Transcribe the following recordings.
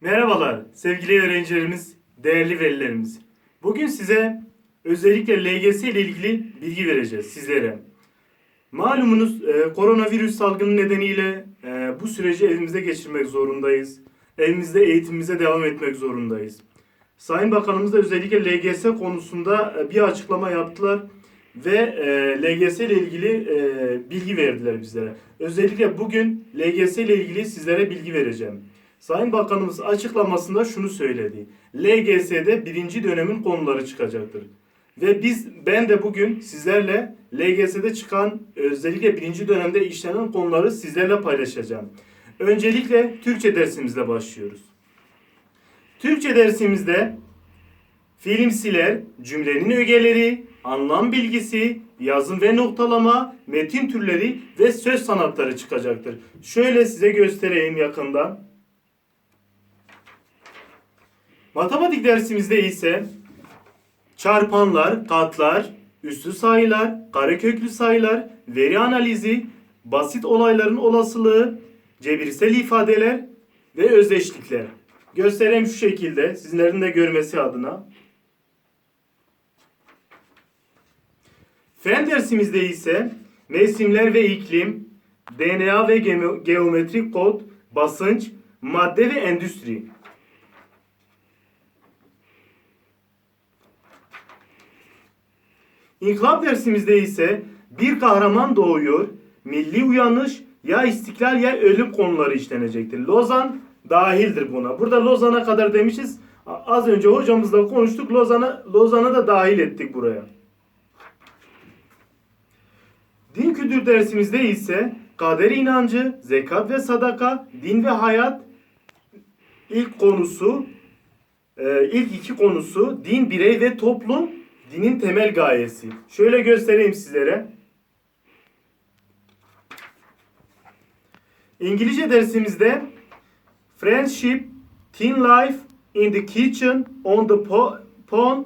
Merhabalar sevgili öğrencilerimiz, değerli velilerimiz. Bugün size özellikle LGS ile ilgili bilgi vereceğiz sizlere. Malumunuz e, koronavirüs salgını nedeniyle e, bu süreci evimizde geçirmek zorundayız. Evimizde eğitimimize devam etmek zorundayız. Sayın Bakanımız da özellikle LGS konusunda e, bir açıklama yaptılar ve LGS ile ilgili bilgi verdiler bizlere. Özellikle bugün LGS ile ilgili sizlere bilgi vereceğim. Sayın Bakanımız açıklamasında şunu söyledi. LGS'de birinci dönemin konuları çıkacaktır. Ve biz ben de bugün sizlerle LGS'de çıkan özellikle birinci dönemde işlenen konuları sizlerle paylaşacağım. Öncelikle Türkçe dersimizle başlıyoruz. Türkçe dersimizde filmsiler, cümlenin ögeleri, anlam bilgisi, yazım ve noktalama, metin türleri ve söz sanatları çıkacaktır. Şöyle size göstereyim yakından. Matematik dersimizde ise çarpanlar, katlar, üslü sayılar, kareköklü sayılar, veri analizi, basit olayların olasılığı, cebirsel ifadeler ve özdeşlikler. Göstereyim şu şekilde sizlerin de görmesi adına. Fen dersimizde ise mevsimler ve iklim, DNA ve geometrik kod, basınç, madde ve endüstri. İnkılap dersimizde ise bir kahraman doğuyor, milli uyanış, ya istiklal ya ölüm konuları işlenecektir. Lozan dahildir buna. Burada Lozan'a kadar demişiz. Az önce hocamızla konuştuk. Lozan'a Lozan'ı da dahil ettik buraya. Din kültür dersimizde ise kader inancı, zekat ve sadaka, din ve hayat ilk konusu, e, ilk iki konusu din, birey ve toplum, dinin temel gayesi. Şöyle göstereyim sizlere. İngilizce dersimizde Friendship, Teen Life, In the Kitchen, On the po- Phone,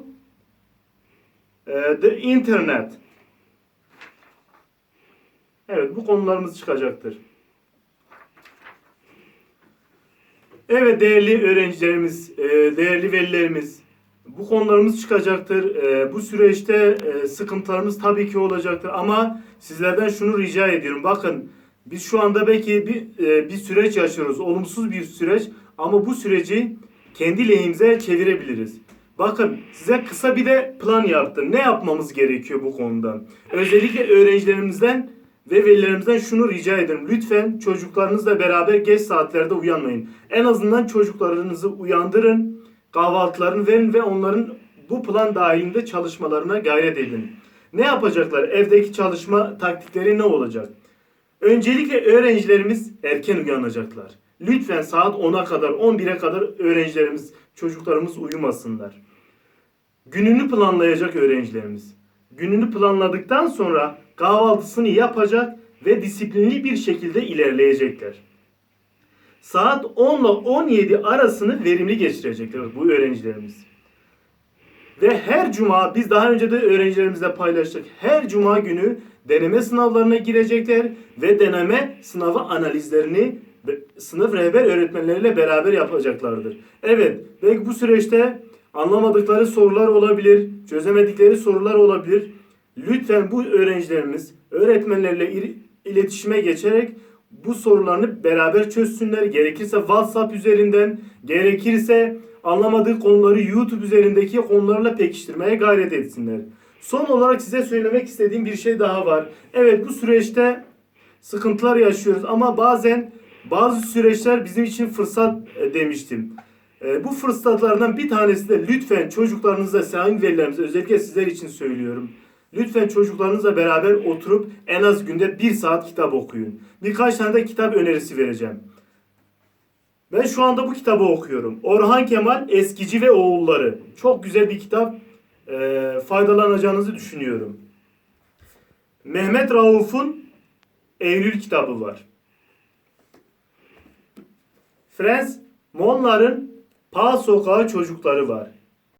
The Internet. Evet bu konularımız çıkacaktır. Evet değerli öğrencilerimiz, e, değerli velilerimiz bu konularımız çıkacaktır. E, Bu süreçte e, sıkıntılarımız tabii ki olacaktır ama sizlerden şunu rica ediyorum. Bakın biz şu anda belki bir, e, bir süreç yaşıyoruz. Olumsuz bir süreç ama bu süreci kendi lehimize çevirebiliriz. Bakın size kısa bir de plan yaptım. Ne yapmamız gerekiyor bu konuda? Özellikle öğrencilerimizden ve velilerimizden şunu rica ederim. Lütfen çocuklarınızla beraber geç saatlerde uyanmayın. En azından çocuklarınızı uyandırın, kahvaltılarını verin ve onların bu plan dahilinde çalışmalarına gayret edin. Ne yapacaklar? Evdeki çalışma taktikleri ne olacak? Öncelikle öğrencilerimiz erken uyanacaklar. Lütfen saat 10'a kadar, 11'e kadar öğrencilerimiz, çocuklarımız uyumasınlar. Gününü planlayacak öğrencilerimiz. Gününü planladıktan sonra kahvaltısını yapacak ve disiplinli bir şekilde ilerleyecekler. Saat 10 ile 17 arasını verimli geçirecekler bu öğrencilerimiz. Ve her cuma biz daha önce de öğrencilerimizle paylaştık. Her cuma günü deneme sınavlarına girecekler ve deneme sınavı analizlerini sınıf rehber öğretmenleriyle beraber yapacaklardır. Evet, belki bu süreçte anlamadıkları sorular olabilir, çözemedikleri sorular olabilir. Lütfen bu öğrencilerimiz öğretmenlerle il- iletişime geçerek bu sorularını beraber çözsünler. Gerekirse WhatsApp üzerinden, gerekirse anlamadığı konuları YouTube üzerindeki konularla pekiştirmeye gayret etsinler. Son olarak size söylemek istediğim bir şey daha var. Evet bu süreçte sıkıntılar yaşıyoruz ama bazen bazı süreçler bizim için fırsat e, demiştim. E, bu fırsatlardan bir tanesi de lütfen çocuklarınızla sayın velilerimize özellikle sizler için söylüyorum. Lütfen çocuklarınızla beraber oturup en az günde bir saat kitap okuyun. Birkaç tane de kitap önerisi vereceğim. Ben şu anda bu kitabı okuyorum. Orhan Kemal Eskici ve Oğulları. Çok güzel bir kitap. E, faydalanacağınızı düşünüyorum. Mehmet Rauf'un Eylül kitabı var. Frans Monlar'ın Pa Sokağı Çocukları var.